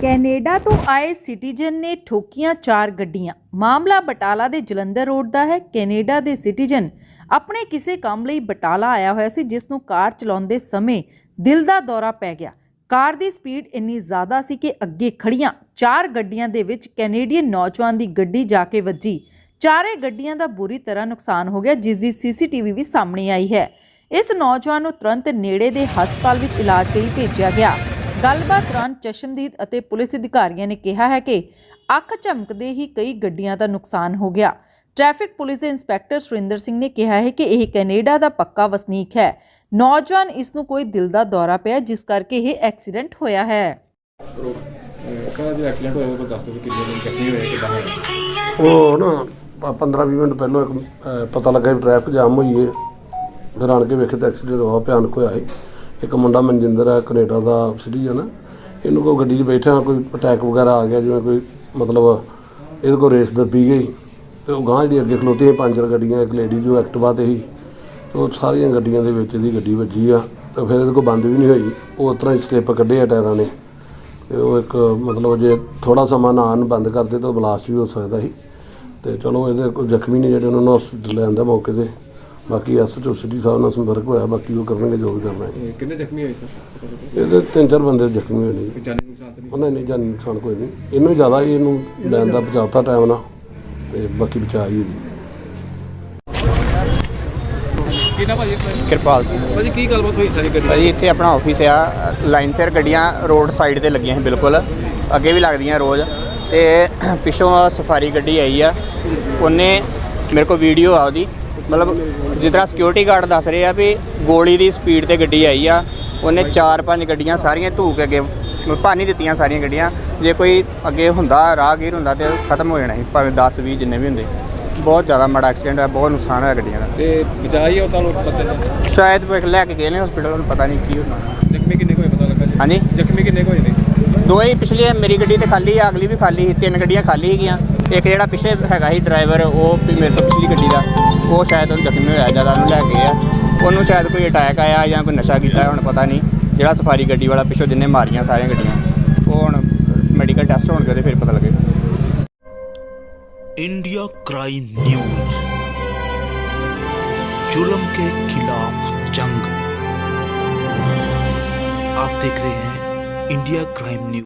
Canada ਤੋਂ ਆਏ citizen ਨੇ ਠੋਕੀਆਂ ਚਾਰ ਗੱਡੀਆਂ। ਮਾਮਲਾ ਬਟਾਲਾ ਦੇ ਜਲੰਧਰ ਰੋਡ ਦਾ ਹੈ। ਕੈਨੇਡਾ ਦੇ ਸਿਟੀਜ਼ਨ ਆਪਣੇ ਕਿਸੇ ਕੰਮ ਲਈ ਬਟਾਲਾ ਆਇਆ ਹੋਇਆ ਸੀ, ਜਿਸ ਨੂੰ ਕਾਰ ਚਲਾਉਂਦੇ ਸਮੇਂ ਦਿਲ ਦਾ ਦੌਰਾ ਪੈ ਗਿਆ। ਕਾਰ ਦੀ ਸਪੀਡ ਇੰਨੀ ਜ਼ਿਆਦਾ ਸੀ ਕਿ ਅੱਗੇ ਖੜੀਆਂ ਚਾਰ ਗੱਡੀਆਂ ਦੇ ਵਿੱਚ ਕੈਨੇਡੀਅਨ ਨੌਜਵਾਨ ਦੀ ਗੱਡੀ ਜਾ ਕੇ ਵੱਜੀ। ਚਾਰੇ ਗੱਡੀਆਂ ਦਾ ਬੁਰੀ ਤਰ੍ਹਾਂ ਨੁਕਸਾਨ ਹੋ ਗਿਆ, ਜਿਸ ਦੀ ਸੀਸੀਟੀਵੀ ਵੀ ਸਾਹਮਣੇ ਆਈ ਹੈ। ਇਸ ਨੌਜਵਾਨ ਨੂੰ ਤੁਰੰਤ ਨੇੜੇ ਦੇ ਹਸਪਤਾਲ ਵਿੱਚ ਇਲਾਜ ਲਈ ਭੇਜਿਆ ਗਿਆ। ਗੱਲਬਾਤ ਦੌਰਾਨ ਚਸ਼ਮਦੀਦ ਅਤੇ ਪੁਲਿਸ ਅਧਿਕਾਰੀਆਂ ਨੇ ਕਿਹਾ ਹੈ ਕਿ ਅੱਖ ਝਮਕਦੇ ਹੀ ਕਈ ਗੱਡੀਆਂ ਦਾ ਨੁਕਸਾਨ ਹੋ ਗਿਆ। ਟ੍ਰੈਫਿਕ ਪੁਲਿਸ ਦੇ ਇੰਸਪੈਕਟਰ ਸੁਰਿੰਦਰ ਸਿੰਘ ਨੇ ਕਿਹਾ ਹੈ ਕਿ ਇਹ ਕੈਨੇਡਾ ਦਾ ਪੱਕਾ ਵਸਨੀਕ ਹੈ। ਨੌਜਵਾਨ ਇਸ ਨੂੰ ਕੋਈ ਦਿਲ ਦਾ ਦੌਰਾ ਪਿਆ ਜਿਸ ਕਰਕੇ ਇਹ ਐਕਸੀਡੈਂਟ ਹੋਇਆ ਹੈ। ਕਾ ਜੋ ਐਕਸੀਡੈਂਟ ਹੋਇਆ ਉਹ ਦੱਸ ਦਿਓ ਕਿ ਕਿੰਨੇ ਦਿਨ ਜ਼ਖਮੀ ਹੋਏ ਕਿੱਦਾਂ ਹੋਇਆ ਉਹ ਨਾ 15-20 ਮਿੰਟ ਪਹਿਲਾਂ ਇੱਕ ਅਹ, ਪਤਾ ਲੱਗਾ ਵੀ ਟ੍ਰੈਫਿਕ ਜਾਮ ਹੋਈ ਹੈ ਫਿਰ ਆਣ ਕੇ ਵੇਖੇ ਤਾਂ ਐਕਸੀਡੈਂਟ ਹੋਇਆ ਭਿਆਨਕ ਹੋਇਆ ਸੀ। ਇੱਕ ਮੁੰਡਾ ਮਨਜਿੰਦਰ ਹੈ ਕੈਨੇਡਾ ਦਾ ਸਿਟੀਜ਼ਨ ਹੈ ਇਹਨੂੰ ਕੋਈ ਗੱਡੀ 'ਚ ਬੈਠਿਆ ਕੋਈ ਅਟੈਕ ਵਗੈਰਾ ਆ ਗਿਆ, ਜਿਵੇਂ ਕੋਈ ਮਤਲਬ ਇਹਦੇ ਕੋਲ ਰੇਸ ਦੱਬੀ ਗਈ। ਤੇ ਉਹ ਗਾਂਹ ਜਿਹੜੀ ਅੱਗੇ ਖਲੋਤੀ ਸੀ ਪੰਜ ਗੱਡੀਆਂ, ਇੱਕ ਲੇਡੀ ਜੋ ਐਕਟਿਵਾ ਤੇ ਸੀ। ਤੇ ਉਹ ਸਾਰੀਆਂ ਗੱਡੀਆਂ ਦੇ ਵਿੱਚ ਇਹਦੀ ਗੱਡੀ ਵੱਜੀ ਆ। ਤੇ ਫਿਰ ਇਹਦੇ ਕੋਲ ਬੰਦ ਵੀ ਨਹੀਂ ਹੋਈ। ਉਹ ਉਸ ਤਰ੍ਹਾਂ ਹੀ ਸਲਿੱਪ ਕੱਢੇ ਆ ਟਾਇਰਾਂ ਨੇ। ਤੇ ਉਹ ਇੱਕ ਮਤਲਬ ਜੇ ਥੋੜਾ ਸਮਾਂ ਨਾ ਆਉਣ, ਬੰਦ ਕਰਦੇ ਤਾਂ ਬਲਾਸਟ ਵੀ ਹੋ ਸਕਦਾ ਸੀ। ਤੇ ਚਲੋ ਇਹਦੇ ਕੋਈ ਜ਼ਖਮੀ ਨੇ ਜਿਹੜੇ ਉਹਨਾਂ ਨੂੰ ਹਸਪੀਟਲ ਲਿਆਂਦਾ ਮੌਕੇ ਤੇ। ਬਾਕੀ ਐਸਐਚਓ ਸਿਟੀ ਸਾਹਿਬ ਨਾਲ ਸੰਪਰਕ ਹੋਇਆ ਬਾਕੀ ਉਹ ਕਰਨਗੇ ਜੋ ਵੀ ਕਰਨਾ ਹੈ। ਕਿੰਨੇ ਜ਼ਖਮੀ ਹੋਏ ਸਰ? ਇਹਦੇ ਤਿੰਨ ਚਾਰ ਬੰਦੇ ਜ਼ਖਮੀ ਹੋਏ ਨੇ ਜੀ। ਜਾਨੀ ਨੁਕਸਾਨ ਤਾਂ ਨਹੀਂ ਉਹਨਾਂ ਨੇ ਜਾਨੀ ਨੁਕਸਾਨ ਕੋਈ ਨਹੀਂ। ਇਹਨੂੰ ਜ਼ਿਆਦਾ ਹੀ ਇਹਨੂੰ ਲੈਣ ਦਾ ਬਚਾਤਾ ਟਾਈਮ ਨਾਲ ਤੇ ਬਾਕੀ ਬਚਾ ਹੀ ਕਿੰਨਾ ਭਾਜੀ ਆਪਣਾ? ਕਿਰਪਾਲ ਸਿੰਘ। ਭਾਜੀ ਕੀ ਗੱਲਬਾਤ ਹੋਈ ਸਾਰੀ ਗੱਡੀ ਭਾਜੀ ਇੱਥੇ ਆਪਣਾ ਆਫਿਸ ਆ। ਲਾਈਨ ਸਿਰ ਗੱਡੀਆਂ ਰੋਡ ਸਾਈਡ ਤੇ ਲੱਗੀਆਂ ਸੀ ਬਿਲਕੁਲ। ਅੱਗੇ ਵੀ ਲੱਗਦੀਆਂ ਰੋਜ਼। ਤੇ ਪਿੱਛੋਂ ਸਫਾਰੀ ਗੱਡੀ ਆਈ ਆ। ਉਹਨੇ ਮੇਰੇ ਕੋਲ ਵੀਡੀਓ ਆ ਉਹਦੀ। ਮਤਲਬ ਜਿਸ ਤਰ੍ਹਾਂ ਸਿਕਿਉਰਿਟੀ ਗਾਰਡ ਦੱਸ ਰਹੇ ਆ ਵੀ ਗੋਲੀ ਦੀ ਸਪੀਡ ਤੇ ਗੱਡੀ ਆਈ ਆ ਉਹਨੇ ਚਾਰ ਪੰਜ ਗੱਡੀਆਂ ਸਾਰੀਆਂ ਧੂ ਕੇ ਅੱਗੇ ਭੰਨ ਦਿੱਤੀਆਂ ਸਾਰੀਆਂ ਗੱਡੀਆਂ। ਜੇ ਕੋਈ ਅੱਗੇ ਹੁੰਦਾ ਰਾਹਗੀਰ ਹੁੰਦਾ ਤੇ ਖਤਮ ਹੋ ਜਾਣਾ ਸੀ ਭਾਵੇਂ 10 20 ਜਿੰਨੇ ਵੀ ਹੁੰਦੇ। ਬਹੁਤ ਜ਼ਿਆਦਾ ਮਾੜਾ ਐਕਸੀਡੈਂਟ ਹੋਇਆ ਬਹੁਤ ਨੁਕਸਾਨ ਹੋਇਆ ਗੱਡੀਆਂ ਦਾ। ਤੇ ਬਚਾ ਹੀ ਉਹ ਤਾਂ ਲੋਕ ਪਤਾ ਨਹੀਂ। ਸ਼ਾਇਦ ਵੇਖ ਲੈ ਕੇ ਗਏ ਨੇ ਹਸਪੀਟਲ ਨੂੰ ਪਤਾ ਨਹੀਂ ਕੀ ਹੋਣਾ। ਜ਼ਖਮੀ ਕਿੰਨੇ ਕੁ ਹੋਏ ਪਤਾ ਲੱਗਾ ਜੀ? ਹਾਂਜੀ? ਜ਼ਖਮੀ ਕਿੰਨੇ ਕੁ ਹੋਏ ਨੇ? ਦੋਏ ਪਿਛਲੀ ਮੇਰੀ ਗੱਡੀ ਤੇ ਖਾਲੀ ਆ ਅਗਲੀ ਵੀ ਖਾਲੀ ਸੀ ਤਿੰਨ ਗੱਡੀਆਂ ਖਾਲੀ ਸੀਗੀਆਂ। ਇੱਕ ਜਿਹੜਾ ਪਿੱਛੇ ਹੈਗਾ ਸੀ ਡਰਾਈਵਰ ਉਹ ਵੀ ਮੇਰੇ ਤੋਂ ਪਿਛਲੀ ਗੱਡੀ ਦਾ ਉਹ ਸ਼ਾਇਦ ਉਹਨੂੰ ਜ਼ਖਮੀ ਹੋਇਆ ਜ਼ਿਆਦਾ ਉਹਨੂੰ ਲੈ ਗਏ ਆ ਉਹਨੂੰ ਸ਼ਾਇਦ ਕੋਈ ਅਟੈਕ ਆਇਆ ਜਾਂ ਕੋਈ ਨਸ਼ਾ ਕੀਤਾ ਹੁਣ ਪਤਾ ਨਹੀਂ ਜਿਹੜਾ ਸਫਾਰੀ ਗੱਡੀ ਵਾਲਾ ਪਿੱਛੋਂ ਜਿੰਨੇ ਮਾਰੀਆਂ ਸਾਰੀਆਂ ਗੱਡੀਆਂ ਉਹ ਹੁਣ ਮੈਡੀਕਲ ਟੈਸਟ ਹੋਣਗੇ ਤੇ ਫਿਰ ਪਤਾ ਲੱਗੇਗਾ इंडिया क्राइम न्यूज जुल्म के खिलाफ जंग आप देख रहे हैं इंडिया क्राइम न्यूज